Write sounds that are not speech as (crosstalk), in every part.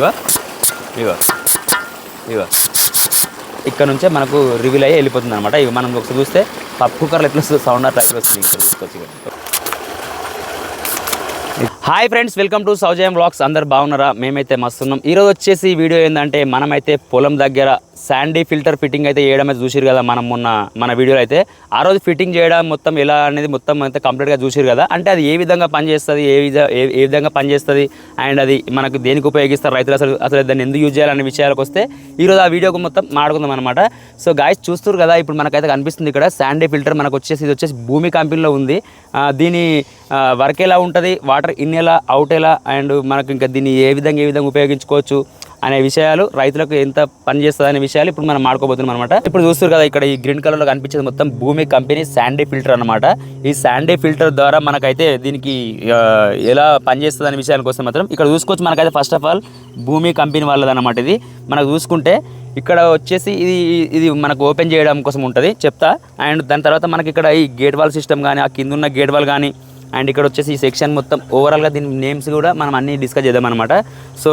ఇగో ఇగో ఇగో. ఇక్కడ నుంచే మనకు రివీల్ అయ్యి వెళ్ళిపోతుంది అనమాట ఇవి మనం ఒకసారి చూస్తే పప్పు కుక్కర్లు ఎట్లా వస్తుంది సౌండ్ అట్లా వస్తుంది ఇక్కడ hi friends welcome to Soujayam blogs అందరు బాగున్నారా? మేమైతే మస్తున్నాం. ఈరోజు వచ్చేసి ఈ వీడియో ఏంటంటే మనమైతే పొలం దగ్గర శాండీ ఫిల్టర్ ఫిట్టింగ్ అయితే చేయడం అయితే చూసిరు కదా మనం మొన్న మన వీడియోలో అయితే. ఆ రోజు ఫిట్టింగ్ చేయడం మొత్తం ఎలా అనేది మొత్తం అయితే కంప్లీట్గా చూసిరు కదా. అంటే అది ఏ విధంగా పనిచేస్తుంది ఏ విధ ఏ ఏ విధంగా పనిచేస్తుంది అండ్ అది మనకు దేనికి ఉపయోగిస్తారు రైతులు అసలు అసలు దాన్ని ఎందుకు యూజ్ చేయాలనే విషయాలకు వస్తే ఈరోజు ఆ వీడియోకు మొత్తం మాడుకుందాం అనమాట సో గాయస్ చూస్తారు కదా ఇప్పుడు మనకైతే కనిపిస్తుంది ఇక్కడ శాండీ ఫిల్టర్ మనకు వచ్చేసి ఇది వచ్చేసి భూమి కంపెనీలో ఉంది. దీని వర్క్ ఎలా ఉంటుంది వాటర్ ఇన్ ఎలా అవుట్ ఎలా అండ్ మనకు ఇంకా దీన్ని ఏ విధంగా ఏ విధంగా ఉపయోగించుకోవచ్చు అనే విషయాలు రైతులకు ఎంత పని చేస్తుంది అనే విషయాలు ఇప్పుడు మనం మాడుకోబోతున్నాం అనమాట ఇప్పుడు చూస్తారు కదా ఇక్కడ ఈ గ్రీన్ కలర్లో కనిపించేది మొత్తం భూమి కంపెనీ శాండే ఫిల్టర్ అనమాట ఈ శాండీ ఫిల్టర్ ద్వారా మనకైతే దీనికి ఎలా పనిచేస్తుంది అనే విషయానికి వస్తే మాత్రం ఇక్కడ చూసుకోవచ్చు మనకైతే first of all Bhoomi company వాళ్ళది అనమాట ఇది. మనకు చూసుకుంటే ఇక్కడ వచ్చేసి ఇది ఇది మనకు ఓపెన్ చేయడం కోసం ఉంటుంది చెప్తా. అండ్ దాని తర్వాత మనకి ఇక్కడ ఈ గేట్ వాల్ సిస్టమ్ కానీ ఆ కింద ఉన్న గేట్ వాల్ కానీ అండ్ ఇక్కడ వచ్చేసి ఈ సెక్షన్ మొత్తం ఓవరాల్గా దీని నేమ్స్ కూడా మనం అన్ని డిస్కస్ చేద్దాం అనమాట సో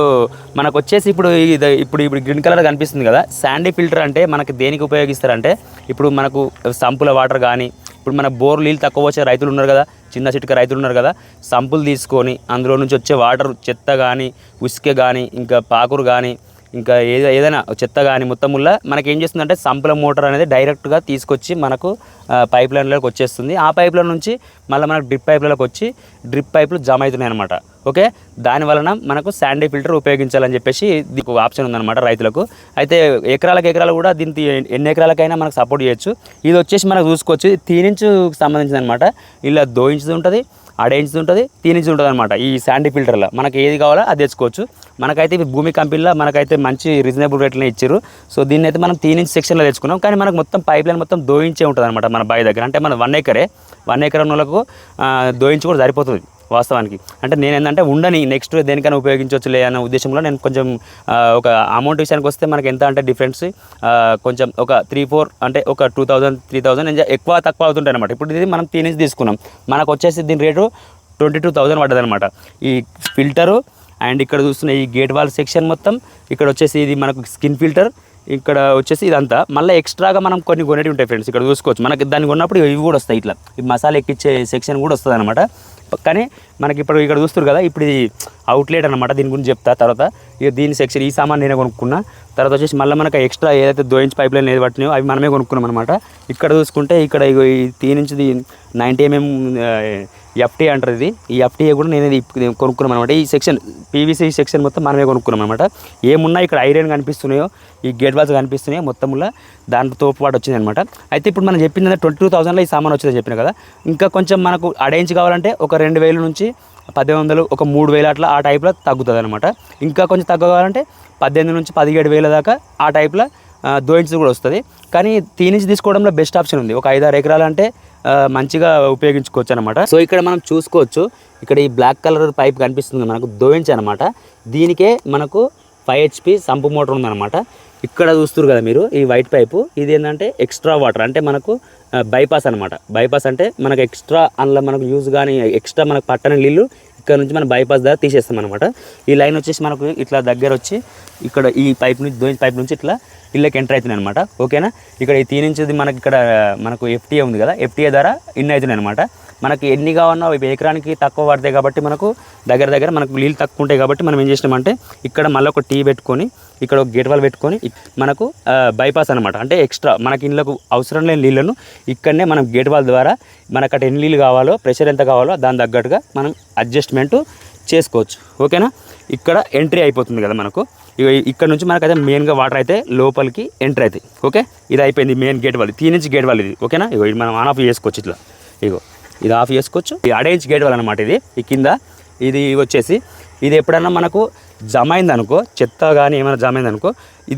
మనకు వచ్చేసి ఇప్పుడు ఇది ఇప్పుడు ఇప్పుడు గ్రీన్ కలర్ కనిపిస్తుంది కదా శాండీ ఫిల్టర్ అంటే మనకి దేనికి ఉపయోగిస్తారంటే ఇప్పుడు మనకు సంపుల వాటర్ కానీ ఇప్పుడు మన బోర్ నీళ్ళు తక్కువ వచ్చే రైతులు ఉన్నారు కదా చిన్న చిట్క రైతులు ఉన్నారు కదా సంపులు తీసుకొని అందులో నుంచి వచ్చే వాటర్ చెత్త కానీ ఉసుక కానీ ఇంకా పాకురు కానీ ఇంకా ఏదో ఏదైనా చెత్త కానీ మొత్తం మనకి ఏం చేస్తుందంటే సంపుల మోటార్ అనేది డైరెక్ట్గా తీసుకొచ్చి మనకు పైప్ లైన్లోకి వచ్చేస్తుంది. ఆ పైప్ లైన్ నుంచి మళ్ళీ మనకు డ్రిప్ పైప్లలోకి వచ్చి డ్రిప్ పైపులు జమ అవుతున్నాయి అనమాట ఓకే? దాని వలన మనకు శాండీ ఫిల్టర్ ఉపయోగించాలని చెప్పేసి దీనికి ఆప్షన్ ఉందన్నమాట రైతులకు. అయితే ఎకరాలకు ఎకరాలు కూడా దీనికి ఎన్ని ఎకరాలకైనా మనకు సపోర్ట్ చేయొచ్చు. ఇది వచ్చేసి మనకు చూసుకోవచ్చు. తీనించు సంబంధించింది అనమాట ఇలా దోయించుది ఉంటుంది. ఆడేంచి ఉంటుంది తీనించి ఉంటుంది అనమాట ఈ శాండీ ఫిల్టర్లో మనకి ఏది కావాలో అది తెచ్చుకోవచ్చు. మనకైతే ఇవి భూమి కంపెనీలో మనకైతే మంచి రీజనబుల్ రేట్లనే ఇచ్చారు సో దీన్ని అయితే మనం తీనించి సెక్షన్లో తెచ్చుకున్నాం. కానీ మనకు మొత్తం పైప్ లైన్ మొత్తం దోయించే ఉంటుంది అనమాట మన బావి దగ్గర. అంటే మన వన్ ఎకరే. వన్ ఎకర ఉన్న వాళ్ళకు దోయించి కూడా సరిపోతుంది. వాస్తవానికి. అంటే నేను ఏంటంటే ఉండని నెక్స్ట్ దేనికైనా ఉపయోగించవచ్చులే అనే ఉద్దేశంలో నేను కొంచెం ఒక అమౌంట్ విషయానికి వస్తే మనకి ఎంత అంటే డిఫరెన్స్ కొంచెం ఒక త్రీ ఫోర్ అంటే ఒక టూ థౌజండ్ త్రీ థౌజండ్ ఎక్కువ తక్కువ అవుతుంటాయి అనమాట ఇప్పుడు ఇది మనం తినేసి తీసుకున్నాం. మనకు వచ్చేసి దీని రేటు ట్వంటీ టూ థౌజండ్ పడ్డది అనమాట ఈ ఫిల్టరు అండ్ ఇక్కడ చూస్తున్న ఈ గేట్ వాల్ సెక్షన్ మొత్తం ఇక్కడ వచ్చేసి ఇది మనకు స్కిన్ ఫిల్టర్ ఇక్కడ వచ్చేసి ఇదంతా. మళ్ళీ ఎక్స్ట్రాగా మనం కొన్ని కొనేవి ఉంటాయి ఫ్రెండ్స్ ఇక్కడ చూసుకోవచ్చు. మనకి దాన్ని కొన్నప్పుడు ఇవి కూడా వస్తాయి ఇట్లా. ఈ మసాలా ఎక్కిచ్చే సెక్షన్ కూడా వస్తుంది అనమాట కానీ మనకి ఇప్పుడు ఇక్కడ చూస్తారు కదా ఇప్పుడు ఇది అవుట్లెట్ అనమాట దీని గురించి చెప్తా. తర్వాత ఇక దీని సెక్షన్ ఈ సామాన్ నేనే కొనుక్కున్నా. తర్వాత వచ్చేసి మళ్ళీ మనకు ఎక్స్ట్రా ఏదైతే దోయించి పైప్ లైన్ ఏది పట్టినాయో అవి మనమే కొనుక్కున్నాం అనమాట ఇక్కడ చూసుకుంటే ఇక్కడ ఇగో ఈ తీ నుంచి నైంటీ ఎంఎం ఎఫ్టీ అంటారు ఇది. ఈ ఎఫ్టీఏ కూడా నేను ఇది కొనుక్కున్నాం అనమాట ఈ సెక్షన్ పీవీసీ సెక్షన్ మొత్తం మనమే కొనుక్కున్నాం అనమాట ఏమున్నా ఇక్కడ ఐరన్ కనిపిస్తున్నాయో ఈ గేట్ వాల్స్ కనిపిస్తున్నాయో మొత్తంలో దాంతో పాటు వచ్చింది అనమాట అయితే ఇప్పుడు మనం చెప్పింది ట్వంటీ టూ థౌసండ్లో ఈ సామాన్ వచ్చిందని చెప్పిన కదా. ఇంకా కొంచెం మనకు అడేంజ్ కావాలంటే ఒక రెండు వేల నుంచి పద్దెనిమిది వందలు ఒక మూడు వేలు అట్లా ఆ టైప్లో తగ్గుతుంది అనమాట ఇంకా కొంచెం తగ్గ కావాలంటే పద్దెనిమిది నుంచి పదిహేడు వేల దాకా ఆ టైప్లో దోయించి కూడా వస్తుంది. కానీ తీనించి తీసుకోవడంలో బెస్ట్ ఆప్షన్ ఉంది. ఒక ఐదారు ఎకరాలు అంటే మంచిగా ఉపయోగించుకోవచ్చు అనమాట సో ఇక్కడ మనం చూసుకోవచ్చు. ఇక్కడ ఈ బ్లాక్ కలర్ పైప్ కనిపిస్తుంది మనకు దోయించి అనమాట దీనికే మనకు ఫైవ్ హెచ్పి సంపు మోటార్ ఉందన్నమాట. ఇక్కడ చూస్తున్నారు కదా మీరు ఈ వైట్ పైపు. ఇది ఏంటంటే ఎక్స్ట్రా వాటర్ అంటే మనకు బైపాస్ అనమాట బైపాస్ అంటే మనకు ఎక్స్ట్రా అందులో మనకు యూజ్ కానీ ఎక్స్ట్రా మనకు పట్టని నీళ్ళు ఇక్కడ నుంచి మనం బైపాస్ ద్వారా తీసేస్తాం అనమాట ఈ లైన్ వచ్చేసి మనకు ఇట్లా దగ్గర వచ్చి ఇక్కడ ఈ పైప్ నుంచి దోయించి పైప్ నుంచి ఇట్లా ఇళ్ళకి ఎంటర్ అవుతున్నాయి అనమాట ఓకేనా? ఇక్కడ ఈ తీనించేది నుంచి మనకి ఇక్కడ మనకు ఎఫ్టీఏ ఉంది కదా? ఎఫ్టీఏ ద్వారా ఇన్ అవుతున్నాయి అనమాట మనకి ఎన్ని కావన్నా ఎకరానికి తక్కువ పడతాయి కాబట్టి మనకు దగ్గర దగ్గర మనకు నీళ్ళు తక్కువ ఉంటాయి కాబట్టి మనం ఏం చేసినామంటే ఇక్కడ మళ్ళీ ఒక టీ పెట్టుకొని ఇక్కడ ఒక గేట్ వాల్ పెట్టుకొని మనకు బైపాస్ అనమాట అంటే ఎక్స్ట్రా మనకి ఇళ్ళకు అవసరం లేని నీళ్ళను ఇక్కడనే మనం గేట్ వాల్ ద్వారా మనకు అటు ఎన్ని నీళ్ళు కావాలో ప్రెషర్ ఎంత కావాలో దాని తగ్గట్టుగా మనం అడ్జస్ట్మెంట్ చేసుకోవచ్చు. ఓకేనా? ఇక్కడ ఎంట్రీ అయిపోతుంది కదా మనకు. ఇక ఇక్కడ నుంచి మనకైతే మెయిన్గా వాటర్ అయితే లోపలికి ఎంటర్ అవుతాయి. ఓకే ఇది అయిపోయింది మెయిన్ గేట్ వాళ్ళు తీ నుంచి గేట్ వాళ్ళు ఇది. ఓకేనా ఇగో ఇది మనం ఆన్ ఆఫ్ చేసుకోవచ్చు ఇట్లా. ఇగో ఇది ఆఫ్ చేసుకోవచ్చు. ఈ అడేంజ్ గేట్ వాళ్ళు అనమాట ఇది. ఈ కింద ఇది వచ్చేసి ఇది ఎప్పుడన్నా మనకు జమ అయిందనుకో చెత్త కానీ ఏమైనా జమ అయిందనుకో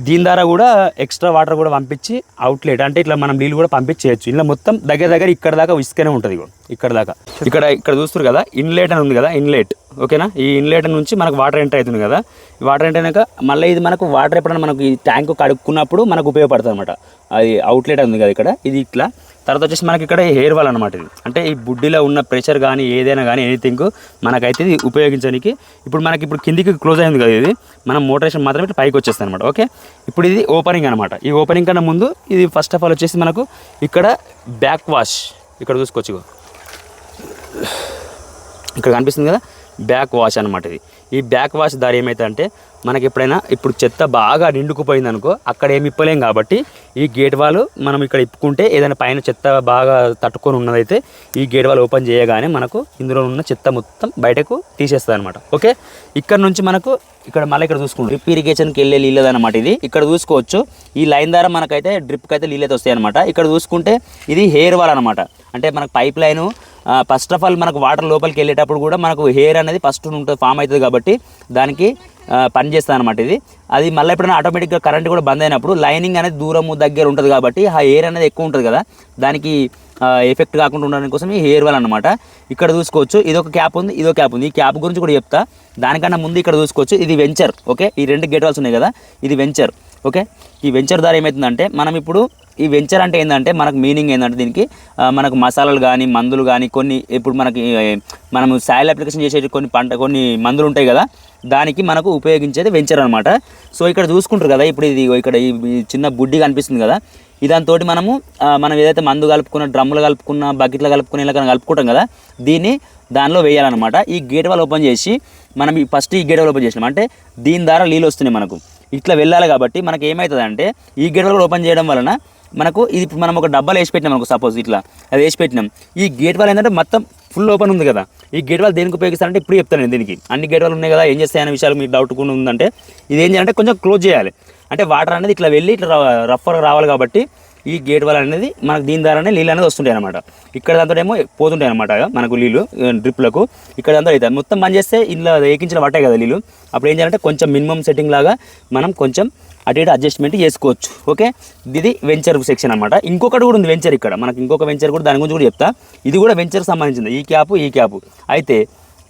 దీని ద్వారా కూడా ఎక్స్ట్రా వాటర్ కూడా పంపించి అవుట్లెట్ అంటే ఇట్లా మనం నీళ్ళు కూడా పంపించేయచ్చు. ఇలా మొత్తం దగ్గర దగ్గర ఇక్కడ దాకా ఇసుకనే ఉంటుంది ఇక్కడ దాకా. ఇక్కడ ఇక్కడ చూస్తారు కదా ఇన్లెట్ అని ఉంది కదా ఇన్లెట్. ఓకేనా? ఈ ఇన్లెట్ నుంచి మనకు వాటర్ ఎంటర్ అవుతుంది కదా. ఈ వాటర్ ఎంటర్ అయినాక మళ్ళీ ఇది మనకు వాటర్ ఎప్పుడైనా మనకు ఈ ట్యాంక్ కడుక్కున్నప్పుడు మనకు ఉపయోగపడుతుంది అనమాట అది అవుట్లెట్ ఉంది కదా ఇక్కడ ఇది ఇట్లా. తర్వాత వచ్చేసి మనకి ఇక్కడ హెయిర్ వాల్ అనమాట ఇది. అంటే ఈ బుడ్డిలో ఉన్న ప్రెషర్ కానీ ఏదైనా కానీ ఎనీథింగ్ మనకైతే ఇది ఉపయోగించడానికి ఇప్పుడు మనకి ఇప్పుడు కిందికి క్లోజ్ అయింది కదా ఇది మనం మోటరేషన్ మాత్రమే ఇట్లా పైకి వచ్చేస్తుంది అనమాట ఓకే? ఇప్పుడు ఇది ఓపెనింగ్ అనమాట ఈ ఓపెనింగ్ కన్నా ముందు ఇది ఫస్ట్ ఆఫ్ ఆల్ వచ్చేసి మనకు ఇక్కడ బ్యాక్ వాష్. ఇక్కడ చూసుకోవచ్చు ఇక్కడ కనిపిస్తుంది కదా? బ్యాక్ వాష్ అనమాట ఇది. ఈ బ్యాక్ వాష్ దారి ఏమైతే అంటే మనకి ఎప్పుడైనా ఇప్పుడు చెత్త బాగా నిండుకుపోయింది అనుకో అక్కడ ఏమి ఇప్పలేం కాబట్టి ఈ గేట్ వాల్ మనం ఇక్కడ ఇప్పుకుంటే ఏదైనా పైన చెత్త బాగా తట్టుకొని ఉన్నదైతే ఈ గేట్ వాల్ ఓపెన్ చేయగానే మనకు ఇందులో ఉన్న చెత్త మొత్తం బయటకు తీసేస్తుంది అనమాట ఓకే? ఇక్కడ నుంచి మనకు ఇక్కడ మళ్ళీ ఇక్కడ చూసుకుంటాం డ్రిప్ ఇరిగేషన్కి వెళ్ళే నీళ్ళది అనమాట ఇది. ఇక్కడ చూసుకోవచ్చు. ఈ లైన్ ద్వారా మనకైతే డ్రిప్కి అయితే నీళ్ళు అయితే వస్తాయి అనమాట ఇక్కడ చూసుకుంటే ఇది హెయిర్ వాల్ అనమాట అంటే మనకు pipe line first of all మనకు వాటర్ లోపలికి వెళ్ళేటప్పుడు కూడా మనకు హెయిర్ అనేది ఫస్ట్ ఉంటుంది ఫామ్ అవుతుంది కాబట్టి దానికి పనిచేస్తుంది పని అనమాట ఇది. అది మళ్ళీ ఎప్పుడైనా ఆటోమేటిక్గా కరెంట్ కూడా బంద్ అయినప్పుడు లైనింగ్ అనేది దూరము దగ్గర ఉంటుంది కాబట్టి ఆ హెయిర్ అనేది ఎక్కువ ఉంటుంది కదా దానికి ఎఫెక్ట్ కాకుండా ఉండడానికి కోసం ఈ హెయిర్ వాల్ అనమాట ఇక్కడ చూసుకోవచ్చు ఇది ఒక క్యాప్ ఉంది ఇది ఒక క్యాప్ ఉంది. ఈ క్యాప్ గురించి కూడా చెప్తా. దానికన్నా ముందు ఇక్కడ చూసుకోవచ్చు ఇది వెంచర్ ఓకే ఈ రెండు గేట్ వాల్స్ ఉన్నాయి కదా ఇది వెంచర్ ఓకే ఈ వెంచర్ ద్వారా ఏమవుతుందంటే మనం ఇప్పుడు ఈ వెంచర్ అంటే ఏంటంటే మనకు మీనింగ్ ఏంటంటే దీనికి మనకు మసాలాలు కానీ మందులు కానీ కొన్ని ఇప్పుడు మనకి మనము సాయిల్ అప్లికేషన్ చేసే కొన్ని పంట కొన్ని మందులు ఉంటాయి కదా దానికి మనకు ఉపయోగించేది వెంచర్ అనమాట సో ఇక్కడ చూసుకుంటారు కదా ఇప్పుడు ఇది ఇక్కడ ఈ చిన్న బుడ్డి కనిపిస్తుంది కదా. ఇదంతో మనము మనం ఏదైతే మందు కలుపుకున్న డ్రమ్ములు కలుపుకున్న బకెట్లు కలుపుకున్న ఇలా కలుపుకుంటాం కదా దీన్ని దానిలో వేయాలన్నమాట. ఈ గేట్ వాళ్ళు ఓపెన్ చేసి మనం ఈ ఫస్ట్ ఈ గేట్ వాల్ ఓపెన్ చేసినాం. అంటే దీని ద్వారా నీళ్ళు వస్తున్నాయి మనకు. ఇట్లా వెళ్ళాలి కాబట్టి మనకి ఏమవుతుంది అంటే ఈ గేట్ వాళ్ళు ఓపెన్ చేయడం వలన మనకు ఇది మనం ఒక డబ్బాలు వేసి పెట్టినాం మనకు సపోజ్ ఇట్లా అది వేసి పెట్టినాం. ఈ గేట్ వాల్ ఏంటంటే మొత్తం ఫుల్ ఓపెన్ ఉంది కదా. ఈ గేట్ వాల్ దేనికి ఉపయోగిస్తారంటే ఇప్పుడు చెప్తాను నేను దీనికి. అన్ని గేట్ వాళ్ళు ఉన్నాయి కదా ఏం చేస్తాయనే విషయాలు మీకు డౌట్ కూడా ఉందంటే ఇది ఏం చేయాలంటే కొంచెం క్లోజ్ చేయాలి. అంటే వాటర్ అనేది ఇట్లా వెళ్ళి ఇట్లా రఫ్గా రావాలి కాబట్టి ఈ గేట్ వల్ల అనేది మనకు దీని ద్వారానే నీళ్ళు అనేది వస్తుంటాయి అనమాట ఇక్కడ దాంతో ఏమో పోతుంటాయి అనమాట మనకు నీళ్ళు డ్రిప్లకు. ఇక్కడ దాంతో అవుతాయి మొత్తం బంద్ చేస్తే ఇందులో ఏకించిన పట్టాయి కదా నీళ్ళు. అప్పుడు ఏం చేయాలంటే కొంచెం మినిమం సెట్టింగ్ లాగా మనం కొంచెం అటు ఇటు అడ్జస్ట్మెంట్ చేసుకోవచ్చు. ఓకే? ఇది వెంచర్ సెక్షన్ అనమాట ఇంకొకటి కూడా ఉంది వెంచర్ ఇక్కడ. మనకి ఇంకొక వెంచర్ కూడా దాని గురించి కూడా చెప్తా. ఇది కూడా వెంచర్ సంబంధించింది. ఈ క్యాప్ ఈ క్యాప్ అయితే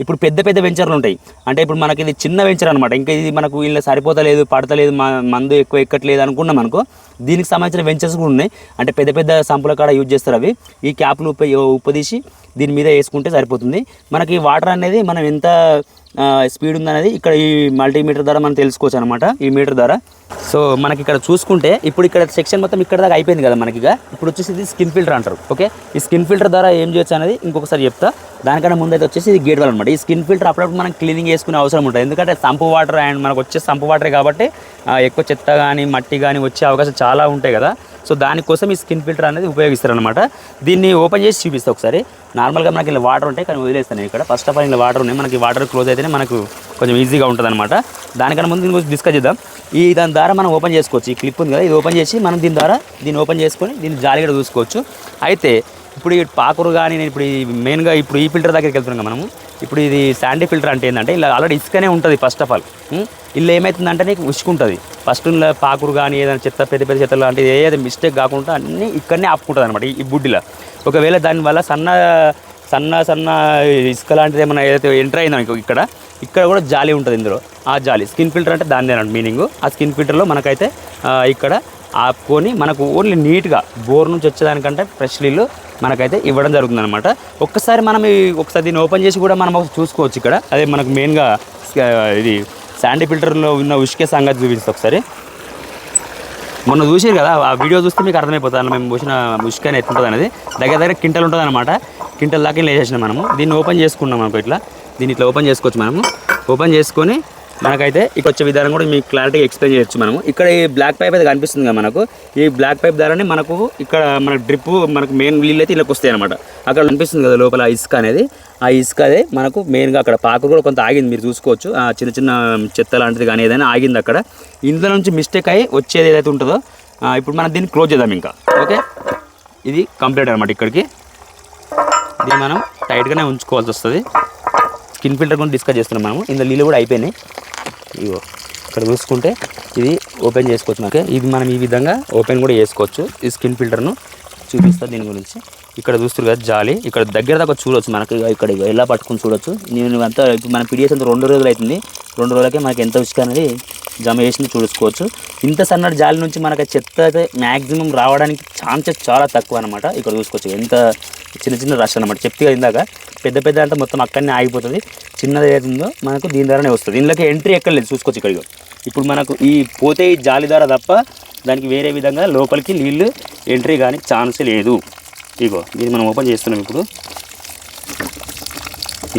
ఇప్పుడు పెద్ద పెద్ద వెంచర్లు ఉంటాయి. అంటే ఇప్పుడు మనకి ఇది చిన్న వెంచర్ అనమాట ఇంకా ఇది మనకు వీళ్ళు సరిపోతలేదు పడతలేదు మందు ఎక్కువ ఎక్కట్లేదు అనుకున్నాం అనుకో దీనికి సంబంధించిన వెంచర్స్ కూడా ఉన్నాయి. అంటే పెద్ద పెద్ద సంపుల కాడ యూజ్ చేస్తారు అవి. ఈ క్యాప్లు ఉప ఉపదీసి దీని మీద వేసుకుంటే సరిపోతుంది. మనకి వాటర్ అనేది మనం ఎంత స్పీడ్ ఉందనేది ఇక్కడ ఈ మల్టీమీటర్ ద్వారా మనం తెలుసుకోవచ్చు అనమాట ఈ మీటర్ ద్వారా. సో మనకి ఇక్కడ చూసుకుంటే ఇప్పుడు ఇక్కడ సెక్షన్ మొత్తం ఇక్కడ దాకా అయిపోయింది కదా మనకి ఇక. ఇప్పుడు వచ్చేసి ఇది స్కిన్ ఫిల్టర్ అంటారు ఓకే? ఈ స్కిన్ ఫిల్టర్ ద్వారా ఏం చేయొచ్చు అనేది ఇంకొకసారి చెప్తా. దానికన్నా ముందు అయితే వచ్చేసి ఇది గేట్ వాల్ అనమాట ఈ స్కిన్ ఫిల్టర్ అప్పుడప్పుడు మనం క్లీనింగ్ చేసుకునే అవసరం ఉంటుంది. ఎందుకంటే సంపు వాటర్ అండ్ మనకు వచ్చే సంపు వాటరే కాబట్టి ఎక్కువ చెత్త కానీ మట్టి కానీ వచ్చే అవకాశం చాలా ఉంటాయి కదా. సో దానికోసం ఈ స్కిన్ ఫిల్టర్ అనేది ఉపయోగిస్తారు అనమాట దీన్ని ఓపెన్ చేసి చూపిస్తా ఒకసారి. నార్మల్గా మనకి ఇలా వాటర్ ఉంటాయి కానీ వదిలేస్తాను ఇక్కడ. ఫస్ట్ ఆఫ్ ఆల్ ఇలా వాటర్ ఉన్నాయి. మనకి వాటర్ క్లోజ్ అయితేనే మనకు కొంచెం ఈజీగా ఉంటుంది అనమాట దానికన్నా ముందు దీని గురించి డిస్కస్ చేద్దాం. ఈ దాని ద్వారా మనం ఓపెన్ చేసుకోవచ్చు. ఈ క్లిప్ ఉంది కదా ఇది ఓపెన్ చేసి మనం దీని ద్వారా దీన్ని ఓపెన్ చేసుకొని దీన్ని జాలిగా చూసుకోవచ్చు. అయితే ఇప్పుడు ఈ పాకురు కానీ నేను ఇప్పుడు ఈ మెయిన్గా ఇప్పుడు ఈ ఫిల్టర్ దగ్గరికి వెళ్తున్నాం మనము. ఇప్పుడు ఇది శాండీ ఫిల్టర్ అంటే ఏంటంటే ఇలా ఆల్రెడీ ఇసుకనే ఉంటుంది ఫస్ట్ ఆఫ్ ఆల్ ఇల్లు ఏమవుతుందంటే నీకు ఉసుకుంటుంది. ఫస్ట్ ఇలా పాకురు కానీ ఏదైనా చెత్త పెద్ద పెద్ద చెత్త లాంటిది ఏది మిస్టేక్ కాకుండా అన్నీ ఇక్కడనే ఆపుకుంటుంది అనమాట ఈ బుడ్డిలో. ఒకవేళ దానివల్ల సన్న సన్న సన్న ఇసుక లాంటిది ఏమైనా ఏదైతే ఎంటర్ అయిందో ఇంకో ఇక్కడ ఇక్కడ కూడా జాలి ఉంటుంది ఇందులో. ఆ జాలి. స్కిన్ ఫిల్టర్ అంటే దాని మీనింగ్ ఆ స్కిన్ ఫిల్టర్లో మనకైతే ఇక్కడ ఆపుకొని మనకు ఓన్లీ నీట్గా బోర్ నుంచి వచ్చేదానికంటే ఫ్రెష్ నీళ్ళు మనకైతే ఇవ్వడం జరుగుతుంది అనమాట ఒక్కసారి మనం ఒకసారి దీన్ని ఓపెన్ చేసి కూడా మనం చూసుకోవచ్చు ఇక్కడ. అదే మనకు మెయిన్గా ఇది శాండీ ఫిల్టర్లో ఉన్న ఉష్కే సంగతి చూపిస్తుంది ఒకసారి. మొన్న చూసారు కదా ఆ వీడియో చూస్తే మీకు అర్థమైపోతుంది మేము చూసిన ఉష్క అనేది ఎట్లుంటుంది అనేది. దగ్గర దగ్గర కింటల్ ఉంటుంది అనమాట కింటల్ దాకా వేసేసినాం మనము. దీన్ని ఓపెన్ చేసుకున్నాం అనుకో ఇట్లా. దీన్ని ఇట్లా ఓపెన్ చేసుకోవచ్చు మనము. ఓపెన్ చేసుకొని మనకైతే ఇక్కడ వచ్చే విధానం కూడా మీకు క్లారిటీగా ఎక్స్ప్లెయిన్ చేయొచ్చు మనము. ఇక్కడ ఈ బ్లాక్ పైప్ అయితే కనిపిస్తుంది కదా మనకు. ఈ బ్లాక్ పైప్ ద్వారానే మనకు ఇక్కడ మన డ్రిప్ మనకు మెయిన్ నీళ్ళు అయితే ఇళ్ళకి వస్తాయి అనమాట అక్కడ కనిపిస్తుంది కదా లోపల ఇసుక అనేది. ఆ ఇసుక అదే మనకు మెయిన్గా అక్కడ పాకు కూడా కొంత ఆగింది మీరు చూసుకోవచ్చు. ఆ చిన్న చిన్న చెత్త లాంటిది కానీ ఏదైనా ఆగింది అక్కడ. ఇందులో నుంచి మిస్టేక్ అయ్యి వచ్చేది ఏదైతే ఉంటుందో ఇప్పుడు మనం దీన్ని క్లోజ్ చేద్దాం ఇంకా. ఓకే ఇది కంప్లీట్ అనమాట ఇక్కడికి. దీన్ని మనం టైట్గానే ఉంచుకోవాల్సి వస్తుంది. స్కిన్ ఫిల్టర్ కూడా డిస్కస్ చేస్తున్నాం మనము. ఇందులో నీళ్ళు కూడా అయిపోయినాయి. ఇగో ఇక్కడ చూసుకుంటే ఇది ఓపెన్ చేసుకోవచ్చు మనకి ఇది మనం ఈ విధంగా ఓపెన్ కూడా చేసుకోవచ్చు. ఈ స్కిన్ ఫిల్టర్ను చూపిస్తా దీని గురించి. ఇక్కడ చూస్తారు కదా జాలి. ఇక్కడ దగ్గర దాకా చూడొచ్చు మనకి ఇక్కడ ఎలా పట్టుకుని చూడొచ్చు. నేను అంతా మన పిడిఎస్ అంతా రెండు రోజులు అవుతుంది. రెండు రోజులకే మనకి ఎంత ఉచిక అనేది జమ చేసింది చూసుకోవచ్చు. ఇంత సన్నటి జాలి నుంచి మనకి చెత్త అయితే మ్యాక్సిమం రావడానికి ఛాన్సెస్ చాలా తక్కువ అనమాట ఇక్కడ చూసుకోవచ్చు ఎంత చిన్న చిన్న రష్ అనమాట చెప్తే ఇందాక పెద్ద పెద్ద అంతా మొత్తం అక్కడనే ఆగిపోతుంది. చిన్నది ఏదైతుందో మనకు దీని ద్వారానే వస్తుంది. దీనిలోకి ఎంట్రీ ఎక్కడ లేదు చూసుకోవచ్చు ఇక్కడ ఇప్పుడు మనకు ఈ పోతే ఈ జాలి ద్వారా తప్ప దానికి వేరే విధంగా లోపలికి నీళ్ళు ఎంట్రీ కానీ ఛాన్స్ లేదు. ఇగో ఇది మనం ఓపెన్ చేస్తున్నాం ఇప్పుడు.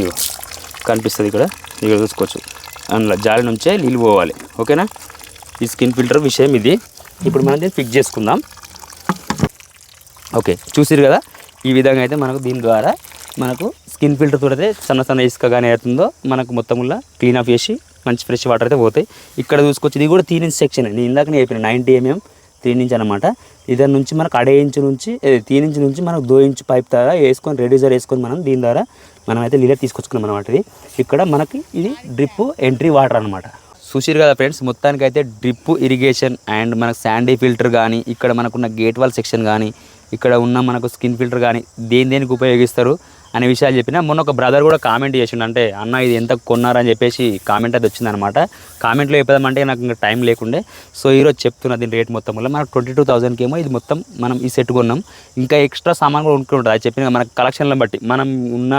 ఇగో కనిపిస్తుంది ఇక్కడ. ఇక్కడ చూసుకోవచ్చు. అందులో జాలి నుంచే నీళ్ళు పోవాలి. ఓకేనా? ఈ స్కిన్ ఫిల్టర్ విషయం ఇది. ఇప్పుడు మనం దీన్ని ఫిక్స్ చేసుకుందాం. ఓకే చూసిరు కదా? ఈ విధంగా అయితే మనకు దీని ద్వారా మనకు స్కిన్ ఫిల్టర్ తోడైతే సన్న సన్న ఇసుక కానీ అవుతుందో మనకు మొత్తంలో క్లీన్ ఆఫ్ చేసి మంచి ఫ్రెష్ వాటర్ అయితే పోతాయి. ఇక్కడ చూసుకోవచ్చు ఇది కూడా త్రీ ఇంచ్ సెక్షన్ నేను ఇందాక నేను చెప్పిన నైంటీ ఎంఎం త్రీ ఇంచ్ అనమాట ఇద్దరి నుంచి మనకు అడే ఇంచు నుంచి త్రీ ఇంచ్ నుంచి మనకు దో ఇంచ్ పైప్ ద్వారా వేసుకొని రెడ్యూజర్ వేసుకొని మనం దీని ద్వారా మనం అయితే లీలర్ తీసుకొచ్చుకున్నాం అనమాట ఇది. ఇక్కడ మనకి ఇది డ్రిప్ ఎంట్రీ వాటర్ అనమాట చూసిరు కదా ఫ్రెండ్స్ మొత్తానికి అయితే డ్రిప్ ఇరిగేషన్ అండ్ మనకు శాండీ ఫిల్టర్ కానీ ఇక్కడ మనకున్న గేట్ వాల్ సెక్షన్ కానీ ఇక్కడ ఉన్న మనకు స్కిన్ ఫిల్టర్ కానీ దేని దేనికి ఉపయోగిస్తారు అనే విషయాలు చెప్పిన మొన్న ఒక బ్రదర్ కూడా కామెంట్ చేసిండు. అంటే అన్న ఇది ఎంత కొన్నారని చెప్పేసి కామెంట్ అది వచ్చిందనమాట కామెంట్లో చెప్పేదామంటే నాకు ఇంకా టైం లేకుండే. సో ఈరోజు చెప్తున్నా దీని రేట్ మొత్తం వల్ల. మనకు ట్వంటీ టూ థౌసండ్కి ఏమో ఇది మొత్తం మనం ఈ సెట్ కొన్నాం. ఇంకా ఎక్స్ట్రా సామాన్ కూడా ఉంటుంది అది చెప్పిన మన కలెక్షన్లను బట్టి. మనం ఉన్న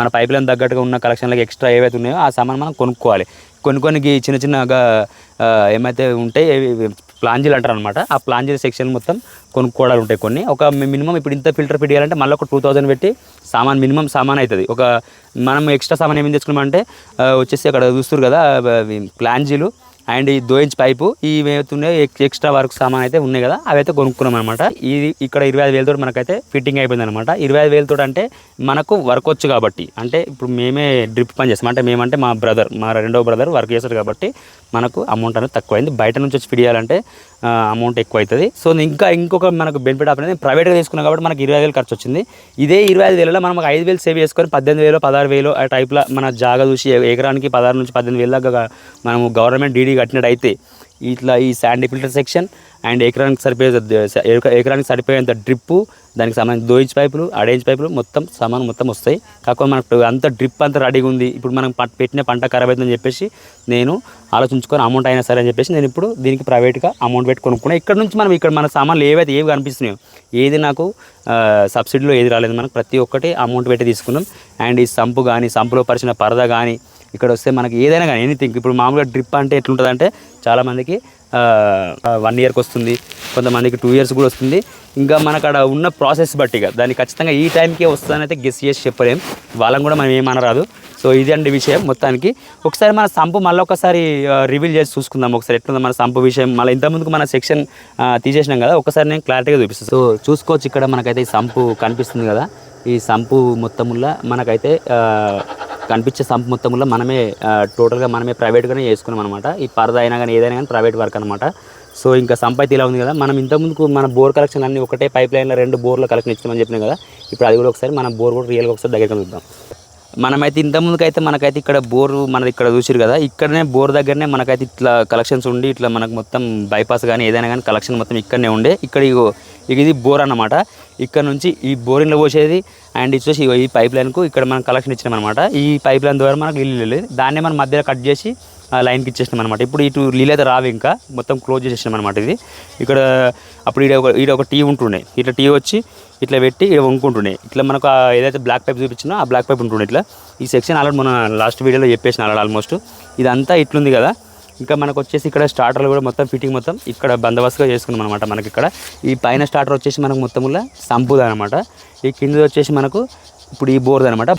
మన పైప్లైన్ తగ్గట్టుగా ఉన్న కలెక్షన్లకు ఎక్స్ట్రా ఏవైతే ఉన్నాయో ఆ సామాన్ మనం కొనుక్కోవాలి. కొన్ని కొన్ని చిన్న చిన్నగా ఏమైతే ఉంటాయి ప్లాంజీలు అంటారు అనమాట ఆ ప్లాంజీల సెక్షన్ మొత్తం కొనుక్కోవడాలు ఉంటాయి కొన్ని. ఒక మినిమం ఇప్పుడు ఇంత ఫిల్టర్ ఫిట్ చేయాలంటే మళ్ళీ ఒక టూ థౌసండ్ పెట్టి సామాన్ మినిమం సామాన్ అవుతుంది ఒక మనం ఎక్స్ట్రా సామాన్ ఏమేమి తెచ్చుకున్నామంటే వచ్చేసి అక్కడ చూస్తారు కదా ప్లాంజీలు అండ్ ఈ దో ఇంచ్ పైపు. ఇవి ఏవైతున్నాయో ఎక్స్ట్రా వర్క్ సామాన్ అయితే ఉన్నాయి కదా అవి అయితే కొనుక్కున్నాం అనమాట ఇది ఇక్కడ ఇరవై ఐదు వేలతో మనకైతే ఫిట్టింగ్ అయిపోయింది అనమాట ఇరవై ఐదు వేలతో అంటే మనకు వర్క్ వచ్చు కాబట్టి అంటే ఇప్పుడు మేమే డ్రిప్ పని చేస్తాం. అంటే మేమంటే మా బ్రదర్ మా రెండో బ్రదర్ వర్క్ చేస్తారు కాబట్టి మనకు అమౌంట్ అనేది తక్కువైంది. బయట నుంచి వచ్చి ఫిట్ చేయాలంటే అమౌంట్ ఎక్కువ అవుతుంది సో ఇంకా ఇంకొక మనకు బెనిఫిట్ ఆఫ్ అనేది ప్రైవేట్గా తీసుకున్నాం కాబట్టి మనకి ఇరవై వేలు ఖర్చు వచ్చింది. ఇదే ఇరవై ఐదు వేలలో మనం ఐదు వేలు సేవ్ చేసుకొని పద్దెనిమిది వేలు పదహారు వేలు ఆ టైప్లో మన జాగా చూసి ఎకరానికి పదహారు నుంచి పద్దెనిమిది వేల దాకా మనము గవర్నమెంట్ డీడీ కట్టినట్టు అయితే ఇట్లా ఈ శాండీ ఫిల్టర్ సెక్షన్ అండ్ ఎకరానికి సరిపోయే ఎకరానికి సరిపోయేంత డ్రిప్పు దానికి సంబంధించిన దో ఇంచ్ పైపులు అడేంజ్ పైపులు మొత్తం సామాన్ మొత్తం వస్తాయి. కాకపోతే మనకు అంత డ్రిప్ అంతా రెడీగా ఉంది. ఇప్పుడు మనం పెట్టిన పంట ఖరాబ్ అవుతుందని చెప్పేసి నేను ఆలోచించుకొని అమౌంట్ అయినా సరే అని చెప్పేసి నేను ఇప్పుడు దీనికి ప్రైవేట్గా అమౌంట్ పెట్టి కొనుక్కున్నాను ఇక్కడ నుంచి మనం ఇక్కడ మన సామాన్లు ఏవైతే ఏవి కనిపిస్తున్నాయో ఏది నాకు సబ్సిడీలో ఏది రాలేదు మనకు ప్రతి ఒక్కటి అమౌంట్ పెట్టి తీసుకున్నాం. అండ్ ఈ సంపు కానీ సంపులో పరిచిన పరద కానీ ఇక్కడ వస్తే మనకి ఏదైనా కానీ ఎనీథింగ్ ఇప్పుడు మామూలుగా డ్రిప్ అంటే ఎట్లుంటుంది అంటే చాలామందికి వన్ ఇయర్కి వస్తుంది కొంతమందికి టూ ఇయర్స్ కూడా వస్తుంది. ఇంకా మనకు అక్కడ ఉన్న ప్రాసెస్ బట్టిగా దాన్ని ఖచ్చితంగా ఈ టైంకే వస్తుందని అయితే గెస్ చేసి చెప్పలేం. వాళ్ళని కూడా మనం ఏమనరాదు. సో ఇది అండి విషయం మొత్తానికి. ఒకసారి మన సంపు మళ్ళీ ఒకసారి రివీల్ చేసి చూసుకుందాం. ఒకసారి ఎట్లుందో మన సంపు విషయం. మళ్ళీ ఇంతకుముందుకు మన సెక్షన్ తీసేసినాం కదా ఒకసారి నేను క్లారిటీగా చూపిస్తాను. సో చూసుకోవచ్చు ఇక్కడ మనకైతే ఈ సంపు కనిపిస్తుంది కదా. ఈ సంపు మొత్తముల్లో మనకైతే కనిపించే సంపు మొత్తంలో మనమే టోటల్గా మనమే ప్రైవేట్గానే చేసుకున్నాం అనమాట ఈ పరద అయినా కానీ ఏదైనా కానీ ప్రైవేట్ వర్క్ అనమాట సో ఇంకా సంప ఇలా ఉంది కదా. మనం ఇంతకుముందుకు మన బోర్ కలెక్షన్ అన్ని ఒకటే పైప్ లైన్లో రెండు బోర్ల కలెక్షన్ ఇచ్చామని చెప్పినాం కదా. ఇప్పుడు అది కూడా ఒకసారి మన బోర్ కూడా రియల్గా ఒకసారి దగ్గరికి చూద్దాం మనమైతే ఇంతకుముందుకు అయితే మనకైతే ఇక్కడ బోరు మనది ఇక్కడ చూసిరు కదా ఇక్కడనే బోర్ దగ్గరనే మనకైతే ఇట్లా కలెక్షన్స్ ఉండి ఇట్లా మనకు మొత్తం బైపాస్ కానీ ఏదైనా కానీ కలెక్షన్ మొత్తం ఇక్కడనే ఉండే. ఇక్కడ ఇది బోర్ అన్నమాట. ఇక్కడ నుంచి ఈ బోరింగ్లో పోసేది అండ్ ఇచ్చేసి ఈ పైప్ లైన్కు ఇక్కడ మనం కలెక్షన్ ఇచ్చినాం అనమాట ఈ పైప్ లైన్ ద్వారా మనకు నీళ్ళు లేదు దాన్నే మనం మధ్యలో కట్ చేసి లైన్కి ఇచ్చేసినాం అనమాట ఇప్పుడు ఇటు నీళ్ళు రావు ఇంకా. మొత్తం క్లోజ్ చేసేసినాం అనమాట ఇది. ఇక్కడ అప్పుడు ఈడ ఒక ఈడ ఒక టీ ఉంటుండే. ఇట్లా టీ వచ్చి ఇట్లా పెట్టి ఇక్కడ వంకుంటుండే. ఇట్లా మనకు ఏదైతే బ్లాక్ పైప్ చూపించినా ఆ బ్లాక్ పైప్ ఉంటుండే ఇట్లా. ఈ సెక్షన్ ఆల్రెడీ మన లాస్ట్ వీడియోలో చెప్పేసిన ఆల్రెడీ ఆల్మోస్ట్. ఇదంతా ఇట్లుంది కదా. ఇంకా మనకు వచ్చేసి ఇక్కడ స్టార్టర్లు కూడా మొత్తం ఫిట్టింగ్ మొత్తం ఇక్కడ బందోబస్తుగా చేసుకున్నాం అనమాట మనకి ఇక్కడ. ఈ పైన స్టార్టర్ వచ్చేసి మనకు మొత్తంలో సంపుది అనమాట ఈ కింద వచ్చేసి మనకు ఇప్పుడు ఈ బోర్ది అనమాట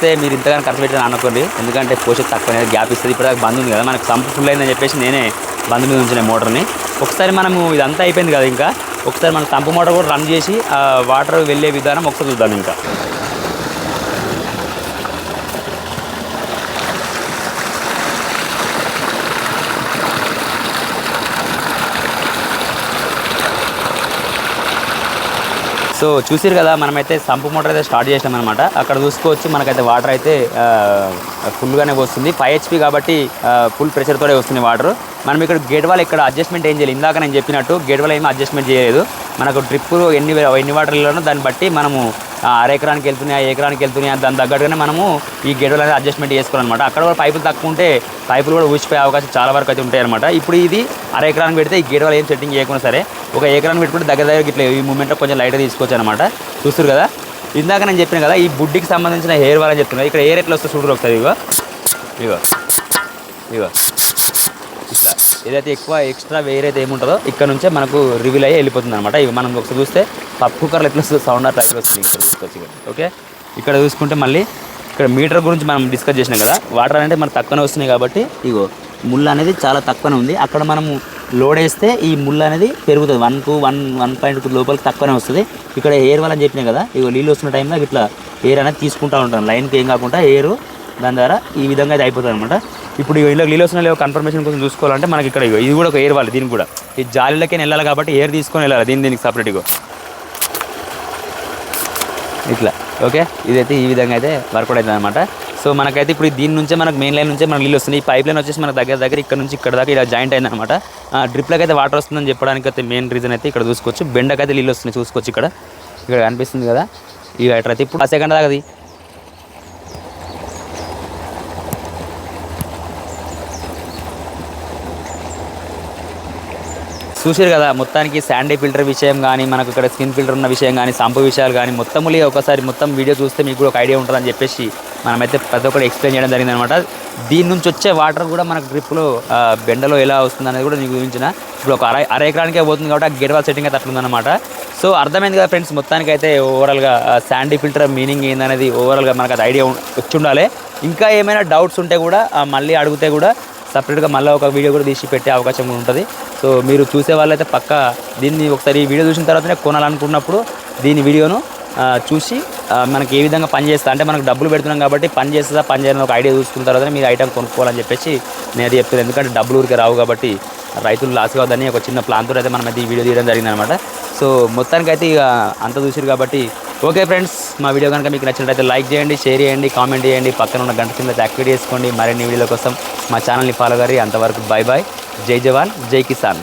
అయితే మీరు ఇంతగానో ఖర్చు పెట్టాను అనుకోండి. ఎందుకంటే పోషక తక్కువ గ్యాప్ ఇస్తుంది. ఇప్పుడు బంద్ ఉంది కదా మనకు సంపు ఫుల్ అయిందని చెప్పేసి నేనే బంద్ మీద ఉంచిన మోటార్ని. ఒకసారి మనము ఇదంతా అయిపోయింది కదా ఇంకా. ఒకసారి మన సంపు మోటార్ కూడా రన్ చేసి వాటర్ వెళ్ళే విధానం ఒకసారి చూద్దాం ఇంకా. సో చూసారు కదా మనమైతే సంపు మోటార్ అయితే స్టార్ట్ చేసినాం అనమాట అక్కడ చూసుకోవచ్చు మనకైతే వాటర్ అయితే ఫుల్గానే వస్తుంది. ఫైవ్ హెచ్పి కాబట్టి ఫుల్ ప్రెషర్తోనే వస్తుంది వాటర్. మనం ఇక్కడ గేట్ వాల్ ఇక్కడ అడ్జస్ట్మెంట్ ఏం చేయాలి? ఇందాక నేను చెప్పినట్టు గేట్ వాల్ ఏమీ అడ్జస్ట్మెంట్ చేయలేదు. మనకు ట్రిప్ ఎన్ని ఎన్ని వాటర్ వెళ్ళానో దాన్ని బట్టి మనము అర ఎకరానికి వెళ్తున్నాయా ఎకరానికి వెళ్తున్నాయా దాని తగ్గట్టుగానే మనము ఈ గేట్ అనేది అడ్జస్ట్మెంట్ చేసుకోవాలన్నమాట. అక్కడ కూడా పైపులు తక్కువ ఉంటే పైపులు కూడా ఊసిపోయే అవకాశం చాలా వరకు అయితే ఉంటాయి అనమాట ఇప్పుడు ఇది అర ఎకరానికి పెడితే ఈ గేట్ ఏం సెట్టింగ్ చేయకుండా సరే ఒక ఎకరానికి పెట్టుకుంటే దగ్గర దగ్గర ఇట్లా ఈ మూమెంట్లో కొంచెం లైట్గా తీసుకోవచ్చు అనమాట చూస్తారు కదా? ఇందాక నేను చెప్పిన కదా ఈ బుడ్డికి సంబంధించిన హెయిర్ వాల్ అని చెప్తున్నా ఇక్కడ హెయిర్ ఎట్లా వస్తే చూడరు ఒకసారి ఇగో ఇగో ఇగో ఇట్లా (laughs) ఏదైతే ఎక్కువ ఎక్స్ట్రా వేర్ అయితే ఏముంటుందో ఇక్కడ నుంచే మనకు రివీల్ అయ్యి వెళ్ళిపోతుంది అనమాట ఇవి మనం ఒకసారి చూస్తే పప్పు కుక్కర్లు ఎట్లా వస్తుంది సౌండ్ అట్లా ఎట్లా వస్తుంది ఇక్కడ ఓకే ఇక్కడ చూసుకుంటే మళ్ళీ ఇక్కడ మీటర్ గురించి మనం డిస్కస్ చేసినాం కదా. వాటర్ అనేది మనకు తక్కువనే వస్తున్నాయి కాబట్టి ఇగో ముళ్ళు అనేది చాలా తక్కువనే ఉంది. అక్కడ మనము లోడ్ వేస్తే ఈ ముళ్ళు అనేది పెరుగుతుంది. One two one one point two లోపలికి తక్కువనే వస్తుంది. ఇక్కడ ఎయిర్ వాళ్ళని చెప్పినా కదా. ఇగో నీళ్ళు వస్తున్న టైంలో ఇట్లా ఎయిర్ అనేది తీసుకుంటూ ఉంటాను లైన్కి ఏం కాకుండా ఎయిర్ దాని ద్వారా ఈ విధంగా అయితే అయిపోతుంది అనమాట ఇప్పుడు ఇగో ఇలా నీళ్ళు వస్తున్న లేవో కన్ఫర్మేషన్ కోసం చూసుకోవాలంటే మనకి ఇక్కడ ఇది కూడా ఒక ఎయిర్ వాళ్ళు దీనికి కూడా. ఈ జాలీలకే వెళ్ళాలి కాబట్టి ఎయిర్ తీసుకొని వెళ్ళాలి దీని దీనికి సపరేట్గా ఇట్లా ఓకే ఇదైతే ఈ విధంగా అయితే వర్కౌట్ అవుతుంది అనమాట సో మనకైతే ఇప్పుడు దీని నుంచే మనకు మెయిన్ లైన్ నుంచే మనకు నీళ్ళు వస్తుంది. ఈ పైప్ లైన్ వచ్చేసి మనకు దగ్గర దగ్గర ఇక్కడ నుంచి ఇక్కడ దాకా ఇలా జాయింట్ అయింది అనమాట డ్రిప్లకి అయితే వాటర్ వస్తుందని చెప్పడానికి అయితే మెయిన్ రీజన్ అయితే ఇక్కడ చూసుకోవచ్చు. బెండకైతే నీళ్ళు వస్తున్నాయి చూసుకోవచ్చు ఇక్కడ. ఇక్కడ కనిపిస్తుంది కదా. ఈ వాటర్ అయితే ఇప్పుడు ఆ సెకండ్ దాకా చూసారు కదా మొత్తానికి శాండీ ఫిల్టర్ విషయం కానీ మనకు ఇక్కడ స్కిన్ ఫిల్టర్ ఉన్న విషయం కానీ సంపు విషయాలు కానీ మొత్తం ఒకసారి మొత్తం వీడియో చూస్తే మీకు కూడా ఒక ఐడియా ఉంటుందని చెప్పేసి మనమైతే ప్రతి ఒక్కటి ఎక్స్ప్లెయిన్ చేయడం జరిగింది అనమాట దీని నుంచి వచ్చే వాటర్ కూడా మనకు డ్రిప్లో బెండలో ఎలా వస్తుంది అనేది కూడా నీకు చూపించిన. ఇప్పుడు ఒక అర అర ఎకరానికే పోతుంది కాబట్టి ఆ గెడవాల్ సెట్టింగ్ అయితే అట్లుందనమాట సో అర్థమైంది కదా ఫ్రెండ్స్ మొత్తానికి అయితే ఓవరాల్గా శాండీ ఫిల్టర్ మీనింగ్ ఏందనేది ఓవరాల్గా మనకు అది ఐడియా వచ్చి ఉండాలి. ఇంకా ఏమైనా డౌట్స్ ఉంటే కూడా మళ్ళీ అడిగితే కూడా సపరేట్గా మళ్ళీ ఒక వీడియో కూడా తీసి పెట్టే అవకాశం కూడా ఉంటుంది. సో మీరు చూసే వాళ్ళైతే పక్క దీన్ని ఒకసారి ఈ వీడియో చూసిన తర్వాతనే కొనాలనుకున్నప్పుడు దీని వీడియోను చూసి మనకి ఏ విధంగా పనిచేస్తా అంటే మనకు డబ్బులు పెడుతున్నాం కాబట్టి పని చేస్తుందా పని చేయాలని ఒక ఐడియా చూసుకున్న తర్వాతనే మీరు ఐటమ్ కొనుక్కోవాలని చెప్పేసి నేను అది చెప్తున్నాను ఎందుకంటే డబ్బులు ఊరికే రావు కాబట్టి రైతులు లాస్ కావద్దని ఒక చిన్న ప్లాన్తో అయితే మనం అయితే ఈ వీడియో తీయడం జరిగింది అనమాట సో మొత్తానికి అయితే ఇక అంత చూసారు కాబట్టి ఓకే ఫ్రెండ్స్ మా వీడియో కనుక మీకు నచ్చినట్లయితే లైక్ చేయండి షేర్ చేయండి కామెంట్ చేయండి. పక్కన ఉన్న గంట కింద యాక్టివేట్ చేసుకోండి మరిన్ని వీడియోల కోసం మా ఛానల్ని ఫాలో కర్రీ. అంతవరకు బాయ్ బాయ్ జై జవాన్ జై కిసాన్.